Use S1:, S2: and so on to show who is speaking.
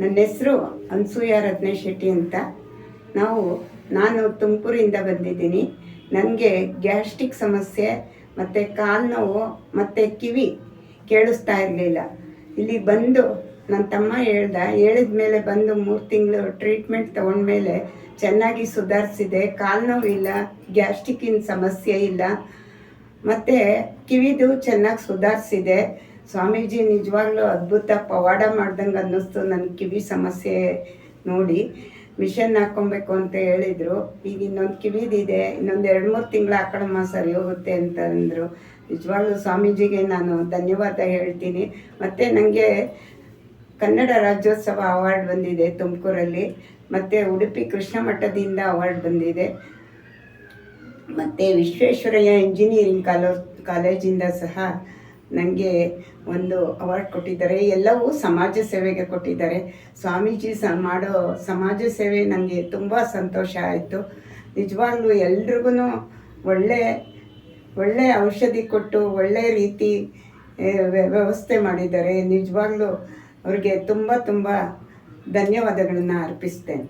S1: ನನ್ನ ಹೆಸರು ಅನ್ಸೂಯ ರತ್ನ ಶೆಟ್ಟಿ ಅಂತ. ನಾವು, ನಾನು ತುಮಕೂರಿಂದ ಬಂದಿದ್ದೀನಿ. ನನಗೆ ಗ್ಯಾಸ್ಟ್ರಿಕ್ ಸಮಸ್ಯೆ, ಮತ್ತು ಕಾಲು ನೋವು, ಮತ್ತು ಕಿವಿ ಕೇಳಿಸ್ತಾ ಇರಲಿಲ್ಲ. ಇಲ್ಲಿ ಬಂದು ನನ್ನ ತಮ್ಮ ಹೇಳ್ದ, ಹೇಳಿದ ಮೇಲೆ ಬಂದು ಮೂರು ತಿಂಗಳು ಟ್ರೀಟ್ಮೆಂಟ್ ತೊಗೊಂಡ್ಮೇಲೆ ಚೆನ್ನಾಗಿ ಸುಧಾರಿಸಿದೆ. ಕಾಲು ಇಲ್ಲ ಗ್ಯಾಸ್ಟ್ರಿಕ್ಕಿನ ಸಮಸ್ಯೆ ಇಲ್ಲ, ಮತ್ತು ಕಿವಿದು ಚೆನ್ನಾಗಿ ಸುಧಾರಿಸಿದೆ. ಸ್ವಾಮೀಜಿ ನಿಜವಾಗ್ಲೂ ಅದ್ಭುತ ಪವಾಡ ಮಾಡ್ದಂಗೆ ಅನ್ನಿಸ್ತು ನನ್ನ ಕಿವಿ ಸಮಸ್ಯೆ ನೋಡಿ. ಮಿಷನ್ ಹಾಕ್ಕೊಬೇಕು ಅಂತ ಹೇಳಿದರು. ಈಗ ಇನ್ನೊಂದು ಕಿವಿದಿದೆ ಇನ್ನೊಂದು ಎರಡು ಮೂರು ತಿಂಗಳು ಹಾಕೊಳ್ಳಮ್ಮ ಸರಿ ಹೋಗುತ್ತೆ ಅಂತ ಅಂದರು. ನಿಜವಾಗ್ಲೂ ಸ್ವಾಮೀಜಿಗೆ ನಾನು ಧನ್ಯವಾದ ಹೇಳ್ತೀನಿ. ಮತ್ತು ನನಗೆ ಕನ್ನಡ ರಾಜ್ಯೋತ್ಸವ ಅವಾರ್ಡ್ ಬಂದಿದೆ ತುಮಕೂರಲ್ಲಿ. ಮತ್ತು ಉಡುಪಿ ಕೃಷ್ಣ ಮಠದಿಂದ ಅವಾರ್ಡ್ ಬಂದಿದೆ. ಮತ್ತು ವಿಶ್ವೇಶ್ವರಯ್ಯ ಇಂಜಿನಿಯರಿಂಗ್ ಕಾಲೋ ಕಾಲೇಜಿಂದ ಸಹ ನನಗೆ ಒಂದು ಅವಾರ್ಡ್ ಕೊಟ್ಟಿದ್ದಾರೆ, ಎಲ್ಲವೂ ಸಮಾಜ ಸೇವೆಗೆ ಕೊಟ್ಟಿದ್ದಾರೆ. ಸ್ವಾಮೀಜಿ ಸ ಮಾಡೋ ಸಮಾಜ ಸೇವೆ ನನಗೆ ತುಂಬ ಸಂತೋಷ ಆಯಿತು. ನಿಜವಾಗ್ಲೂ ಎಲ್ರಿಗೂ ಒಳ್ಳೆ ಒಳ್ಳೆ ಔಷಧಿ ಕೊಟ್ಟು ಒಳ್ಳೆ ರೀತಿ ವ್ಯವಸ್ಥೆ ಮಾಡಿದ್ದಾರೆ. ನಿಜವಾಗ್ಲೂ ಅವ್ರಿಗೆ ತುಂಬ ತುಂಬ ಧನ್ಯವಾದಗಳನ್ನು ಅರ್ಪಿಸ್ತೇನೆ.